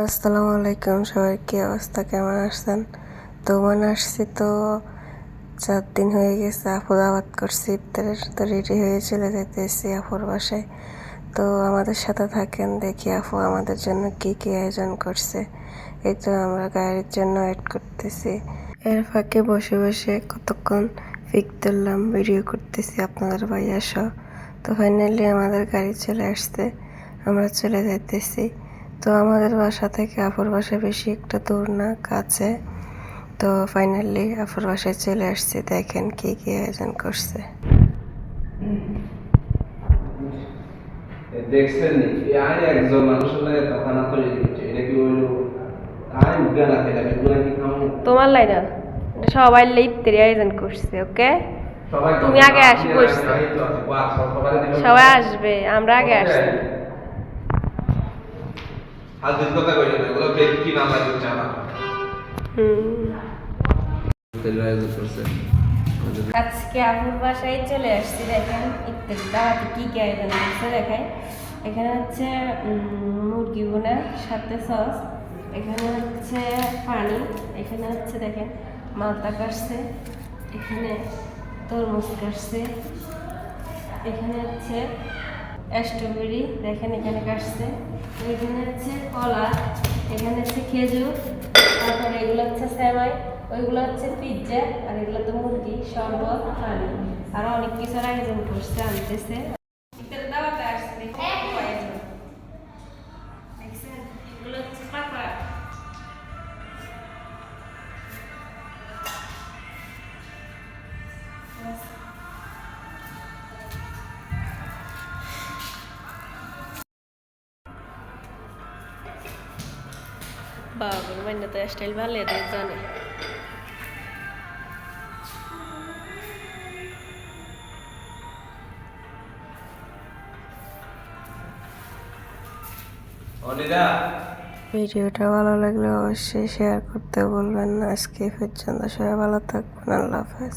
আসসালামু আলাইকুম, সবাই কি অবস্থা? কেমন আসছেন তো মনে আসছি তো চার দিন হয়ে গেছে আপু আবাদ করছি, ইফতারের তো রেডি হয়ে চলে যেতেছি আপুর বাসায়। তো আমাদের সাথে থাকেন, দেখি আপু আমাদের জন্য কি কি আয়োজন করছে। এই তো আমরা গাড়ির জন্য ওয়েট করতেছি। এর ফাঁকে বসে বসে কতক্ষণ পিক তুললাম ভিডিও করতেছি আপনাদের ভাইয়া সহ। তো ফাইনালি আমাদের গাড়ি চলে আসছে, আমরা চলে যাইতেছি। তো আমাদের বাসা থেকে আপুর বাসা বেশি একটা দূর না কাছে। তো ফাইনালি আপুর বাসায় চলে আসছি দেখেন কি কি আয়োজন করছে। দেখছেন আর একজন মানুষের লাগে তখন তৈরি দিচ্ছে এটা কি হইল? আর মুখে না খেলে তোমার লাইনা সবাই ইফতারি আয়োজন করছে ওকে? তুমি আগে আসি বসছো। সবাই আসবে আমরা আগে আসছি। আর দিন কথা কইলে না এগুলো কে কি নাম লাগে জানা হুম আয়োজন করছে। আজকে আপুর বাসায় চলে আসছি দেখেন ইত্যাদি দাওয়াতে কী কী আয়োজন করছে দেখেন এখানে হচ্ছে মুরগি বোনা সাথে সস এখানে হচ্ছে পানি এখানে হচ্ছে দেখেন মালটা কাটছে এখানে তরমুজ কাটছে এখানে হচ্ছে স্ট্রবেরি দেখেন এখানে কাটছে। এখানে হচ্ছে কলা, এখানে হচ্ছে খেজুর, তারপরে এগুলো হচ্ছে সেমাই, ওইগুলো হচ্ছে পিৎজা আর এগুলো তো মুরগি, শরবত, পানি। আরও অনেক কিছুর আয়োজন করছে, আনতেছে। বাবুর মানে তো স্টাইল ভালো জানে ভিডিওটা ভালো লাগলে অবশ্যই শেয়ার করতে বলবেন না। আজকে পর্যন্ত সবাই ভালো থাকবেন। আল্লাহ হাফেজ।